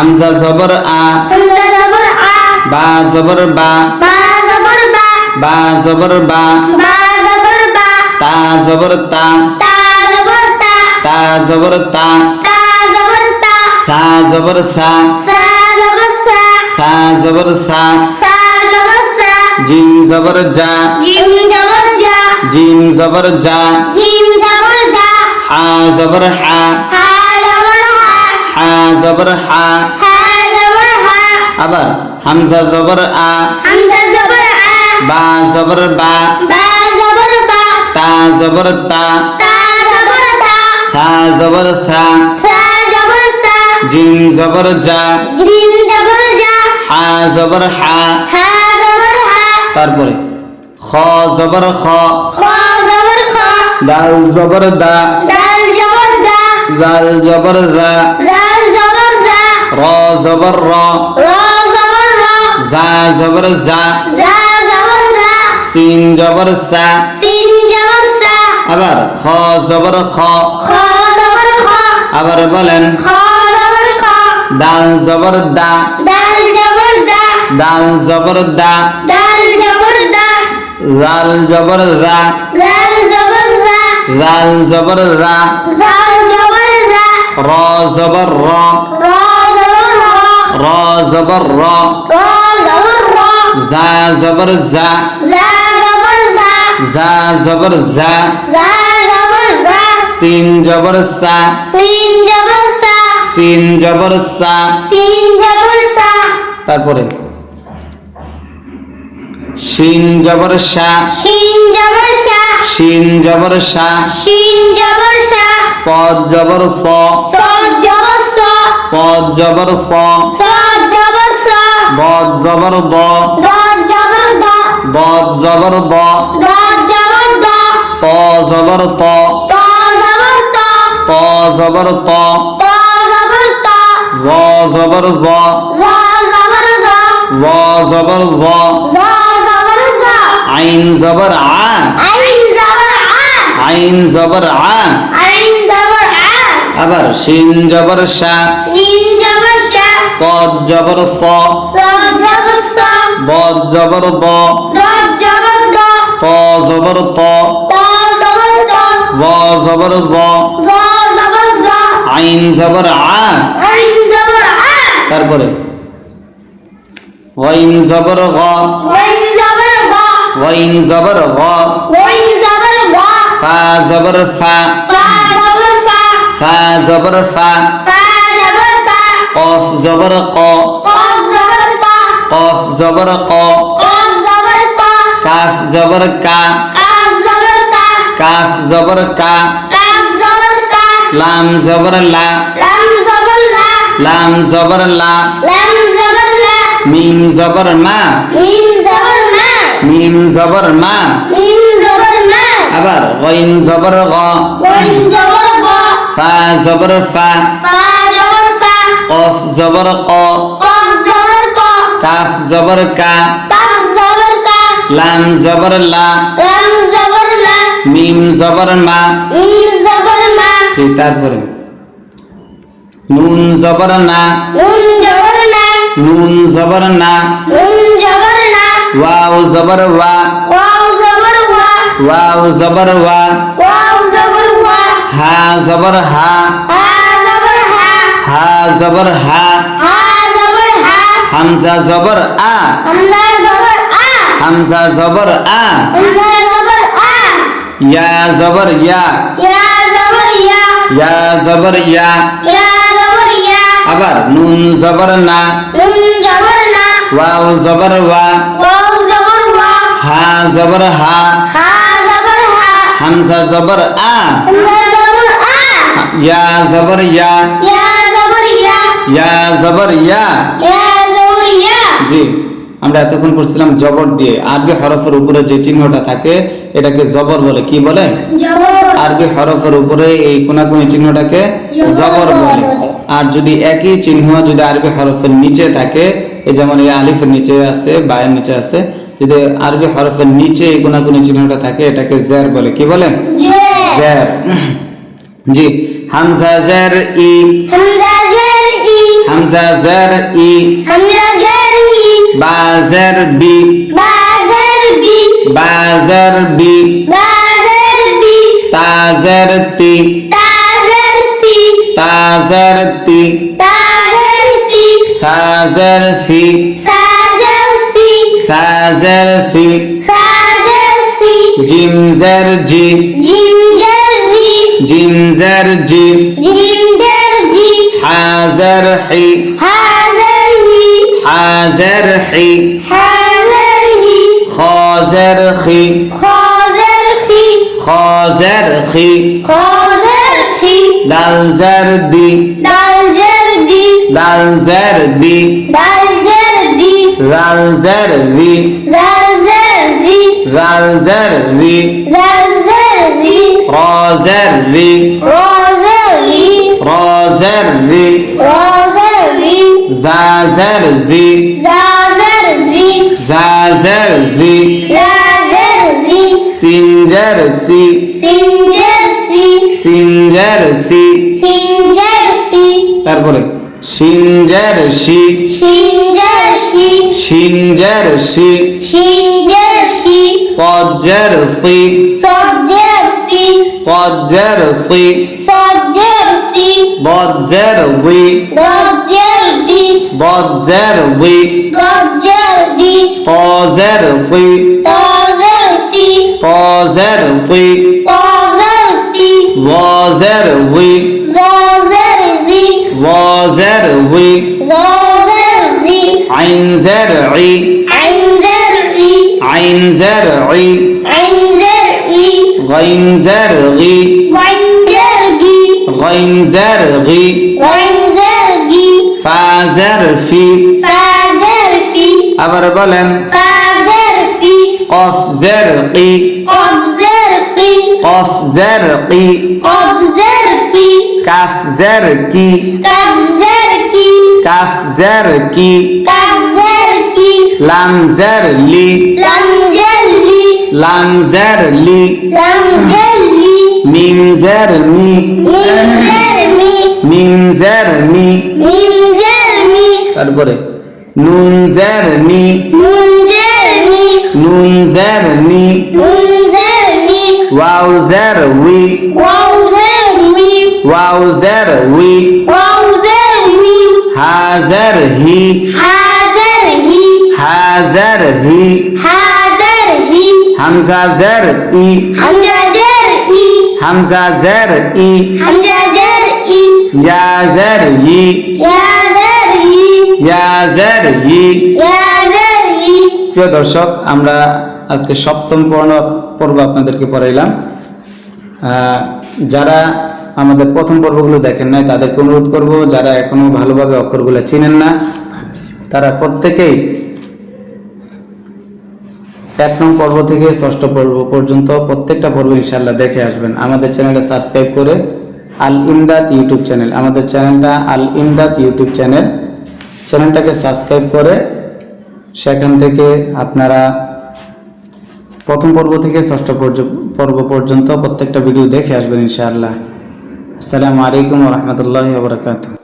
হামজা জবর আ। হামজা জবর আ। বা জবর বা। বা জবর বা। বা জবর বা। বা জবর বা। তা জবর তা। তা জবর তা। তা জবর তা। তা জবর তা। সা জবর সা। সা জবর সা। সা জবর সা। সা জবর সা। জিম জবর যা। জিম জবর জা জিম জবর যা। জিম জবর জা হা জবর হা হা জবর হা। হা জবর হা। হা জবর হা। আবার হামজা জবর আ। হামজা জবর আ। বা জবর বা। বা জবর বা। তা জবর তা। তা জবর তা। সা জবর সা। জিম জবর যা জিম জবর জা। হা জবর হা। হা জবর হা। তারপরে খ জবর খ। খ জবর খ। দাল জবর দা। জাল জবর জা র জবর র জবর জা জবর জা জবর সিন জবর সা জবর আবার খ জবর খ জবর আবার বলেন জবর দাল জবর দা দাল জবর দা দাল জবর জবর জবর জবর জবর জবর র জবর র র র র জবর র র জবর র। জা জবর জা। জা জবর জা। সিন জবর সা। সিন জবর সা। সিন তারপরে। শিন জবর সা। শিন জবর সা। শিন জবর জবর জবর স। আইন জবর আ। আইন জবর আ। আবার শিন জবর শা শিন জবর শা সদ জবর স সদ জবর স বদ জবর দ বদ জবর দ ত জবর ত ত জবর ত জ জবর জ জ জবর জ আইন জবর আ। আইন জবর আ। তারপরে ওয়াইন জবর গ ওয়াইন জবর গ ওয়াইন জবর গ ওয়াইন জবর গ ফা জবর ফা। ফা জবর ফা। কফ জবর ক। কফ জবর ক। কফ জবর কফ জবর ক। কাফ জবর কা। লাম জবর লা। লাম জবর লা। মিম জবর মা। মিম জবর মা। আবার গইন জবর গ। ওয়াইন জবর গ ফা জবর ফা। কফ জবর ক। কফ জবর ক। লাম জবর লা। মিম জবর মা। ঠিক তারপরে। নুন জবর না। নুন জবর না। ওয়াও জবর ওয়া। ওয়াও জবর ওয়া। ওয়াও জবর ওয়া। ওয়াও জবর ওয়া হা জবর হা। হা জবর হা। হামজা জবর আ। হামজা জবর আ। ইয়া জবর ইয়া। ইয়া জবর ইয়া। আবার নুন জবর না। ওয়াও জবর ওয়া। হা জবর হা। হামজা জবর আ। ইয়া জবর ইয়া। ইয়া জবর ইয়া। ইয়া জবর ইয়া। ইয়া জবর ইয়া। জি আমরা এতক্ষণ পড়ছিলাম জবর দিয়ে। আরবি হরফের উপরে যে চিহ্নটা থাকে এটাকে জবর বলে। কি বলে? আরবি হরফের উপরে এই কোনাকুনি চিহ্নটাকে জবর বলে। আর যদি একই চিহ্ন যদি আরবি হরফের নিচে থাকে এই যেমন এই আলিফের নিচে আছে বায়ের নিচে আছে যদি আরবি হরফের নিচে এই কোনাকুনি চিহ্নটা থাকে এটাকে জের বলে। কি বলে? জে জের। জি হামজা জের ই হামজা জের ই হামজা জের ই হামজা জের ই বা জের বি বা জের বি বা জের বি বা জের বি তা জের তি তা জের তি তা জের তি তা জের তি সা জের সি সা জিম জের জি। জিম জের জি হা। জের হি। হা। জের হি। হা। জের হি। হা। জের হি। খ জের খি খ জের খি খ জের খি খ জের খি দাল জের দি। দাল জের দি। দাল জের দি। দাল জের দি। রাল জের রি। জাল জের জি। রাল জের রি র জের রি র জের রি র জের রি র জের রি জা জের জি জা জের জি জা জের জি জা জের জি সিন জের সি সিন জের সি সিন জের সি সিন জের সি তারপরে শিন জের শি সিন জের সি سي صجر سي صجر سي ضاد زر ضي ضاد زر ضي ضاد زر ضي ضاد زر ضي طا زر ضي طا زر ضي طا زر ضي طا زر ضي ظا زر ضي ظا زر ضي ظا زر ضي ظا زر ضي عين زرعي عين زرعي عين زرعي فا زر في ফা জের ফি আবার বলেন ফা জের ফি قف زر قي কব জের কি قف زر قي কব জের কি কাফ জের কি কাব জের কি কাফ জের কি কাব জের কি লাম জের লি লাম জের লি লাম জের লি লাম জের লি মিম মি মিম মি মিম মি মিম মি তারপরে নুন জের নি নুন জের মি নুন জের নি নুন জের মি ওয়াও জের উই ওয়াও জের মি ওয়াও জের উই ওয়াও জের মি হা হামজা জের ই হামজা জের ই হামজা জের ই হামজা জের ই ইয়া জের ই ইয়া জের ই ইয়া জের ই ইয়া জের ই প্রিয় দর্শক আমরা আজকে সপ্তম পর্ণ পর্ব আপনাদেরকে পড়াইলাম। আহ, যারা আমাদের প্রথম পর্বগুলো দেখেন নাই তাদেরকে অনুরোধ করব যারা এখনও ভালোভাবে অক্ষরগুলো চিনেন না তারা প্রত্যেকেই এক নং পর্ব থেকে ষষ্ঠ পর্ব পর্যন্ত প্রত্যেকটা পর্ব ইনশাল্লাহ দেখে আসবেন। আমাদের চ্যানেলটা সাবস্ক্রাইব করে আল ইমদাদ ইউটিউব চ্যানেল, আমাদের চ্যানেলটা আল ইমদাদ ইউটিউব চ্যানেল চ্যানেলটাকে সাবস্ক্রাইব করে সেখান থেকে আপনারা প্রথম পর্ব থেকে ষষ্ঠ পর্ব পর্যন্ত প্রত্যেকটা ভিডিও দেখে আসবেন ইনশাআল্লাহ। আসসালামু আলাইকুম রহমতুল্লাহ বরকাত